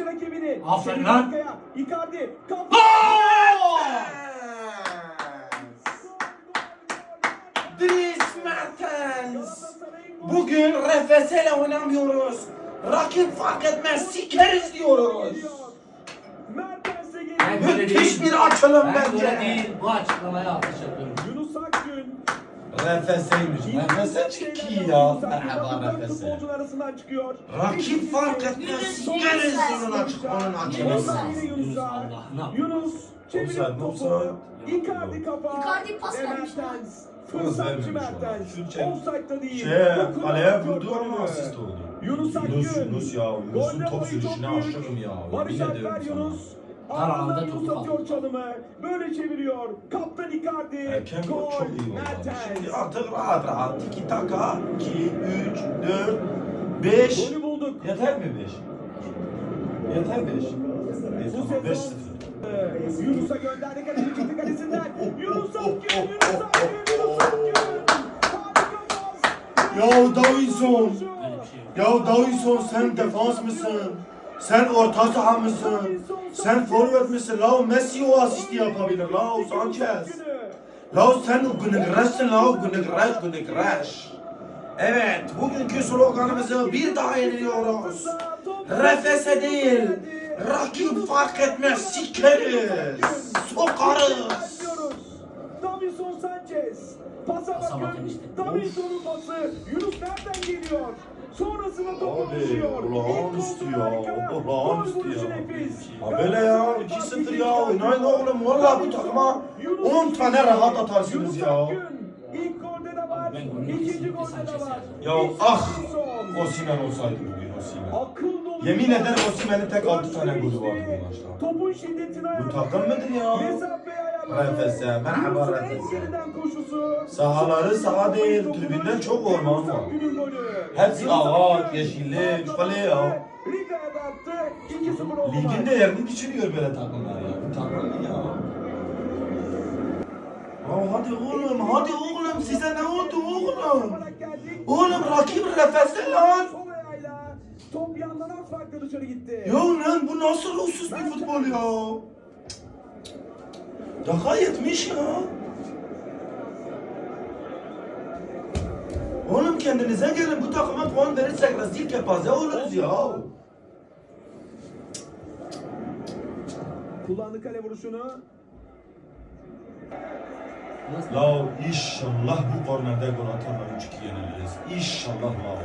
kişi rakibini. Aferin lan. Icardi. Kapı. Dries Mertens. Bugün refeseyle oynamıyoruz. Rakip fark etmez sikeriz diyoruz. Mertens'e Ben geliyor. Müthiş değil. bir açılım Ben bence. böyle değil. Bu açıklamaya alkış yapıyorum. Yunus Akgün. Refeseymiş. Refese çok iyi ya. Merhaba çıkıyor. Rakip fark etmez sikeriz onun açık onun açılımı. Yunus Allah'ına. Yunus Offside, topu. Icardi kafa. Icardi pas Ve vermiş Fırsatçı. Mertens. Offside'da değil. Şey, kaleye vurdu ama asist oldu. Yunus Akgün. Yunus, Yunus ya. Yunus'un top sürüşüne aşığım ya. Barış Alper ediyorum sana. Karavanda Ardından topu Yunus atıyor kaldı. çalımı. Böyle çeviriyor. Kaptan Icardi. Erken gol çok iyi oldu. Şimdi artık rahat rahat. Tiki taka. 2, 3, 4, 5. Golü bulduk. Yeter mi 5? Yeter 5. Bu Tamam 5 sezon 0. e, Yunus'a gönderdi kaleci çıktı kalesinden. Yunus Akgün, Yunus Akgün, Yunus Akgün. Ya Davinson. Ya Davinson sen defans mısın? Sen orta saha mısın? Sen forvet misin? La o Messi o asisti yapabilir. La o Sanchez. La o sen Günegreş'sin la o Günegreş Günegreş. Evet bugünkü sloganımızı bir daha yeniliyoruz. Refese değil, rakip fark etmez sikeriz, sokarız. Sanchez. Pasa Pasa bakın. bakın işte. Pası. Yunus nereden geliyor? Sonrasında topu Abi, düşüyor. olağanüstü İlk ya, harika. olağanüstü Gol vuruşu ya. nefis. Ha böyle ya 2-0 ya oynayın oğlum valla bu takıma 10 tane rahat atarsınız Yunus ya. Akgün. İlk golde de var. Ben golün İkinci kesinlikle golde de var. Ya İlk ah! Davinson. Osimhen olsaydı bugün Osimhen. Akıl dolu. Yemin ederim Osimhen'in tek 6 tane golü vardı bu maçta. Topun şiddetini Bu takım mıdır ya? Mesafeyi Refese, merhaba koşusu. Sahaları saha değil, tribünden çok orman var. Hepsi ağaç, yeşillik, kale ya. Riga'ya da attı. 2-0 oldu. Ligin değerini küçülüyor böyle takımlar ya. Bu takım ya? Ya hadi oğlum, hadi oğlum size ne oldu oğlum? Oğlum rakip refese lan. Top yandan az farklı dışarı gitti. Ya lan bu nasıl ruhsuz bir futbol ya? Dakika yetmiş ya. Oğlum kendinize gelin bu takıma puan verirsek rezil kepaze oluruz ya. Kullandı kale vuruşunu. Nasıl? La inşallah bu kornerde gol atarlar 3-2 yeniliriz. İnşallah la.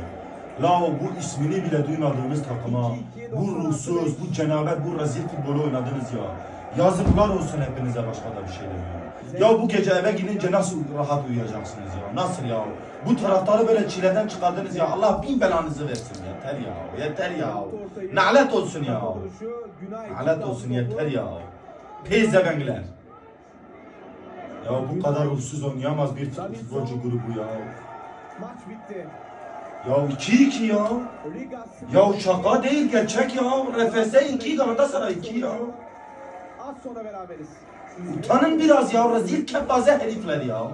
La bu ismini bile duymadığımız takıma, bu ruhsuz, bu cenabet, bu rezil futbolu oynadınız ya. Yazıklar olsun hepinize başka da bir şey demiyorum. Ya bu gece eve gidince nasıl rahat uyuyacaksınız ya? Nasıl ya? Bu taraftarı böyle çileden çıkardınız ya. Allah bin belanızı versin. Yeter ya. Yeter ya. Nalet olsun ya. Nalet olsun yeter ya. Peyzevenkler. Ya bu kadar ruhsuz oynayamaz bir futbolcu grubu ya. Maç bitti. Ya 2-2 ya. Ya şaka değil gerçek ya. RFS 2 Galatasaray 2 ya. Az sonra beraberiz. Utanın biraz ya rezil kepaze herifler ya.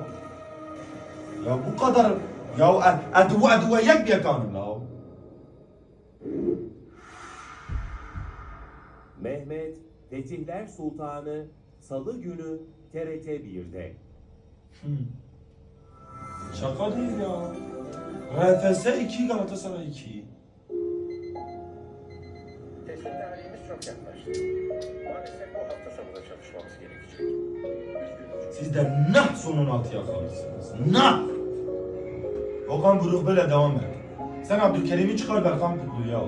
Ya bu kadar ya aduva yak bir kanun ya. Mehmet Fetihler Sultanı Salı günü TRT 1'de. Şaka değil ya. RFS 2 Galatasaray 2. Teslim tarihimiz çok yaklaştı. Maalesef bu hafta sonunda çalışmamız gerekecek. Üzgünüm. Siz de nah sonun altı yakalırsınız. Nah! Okan Buruk böyle devam et. Sen Abdülkerim'i çıkar Berkan Kutlu'yu al.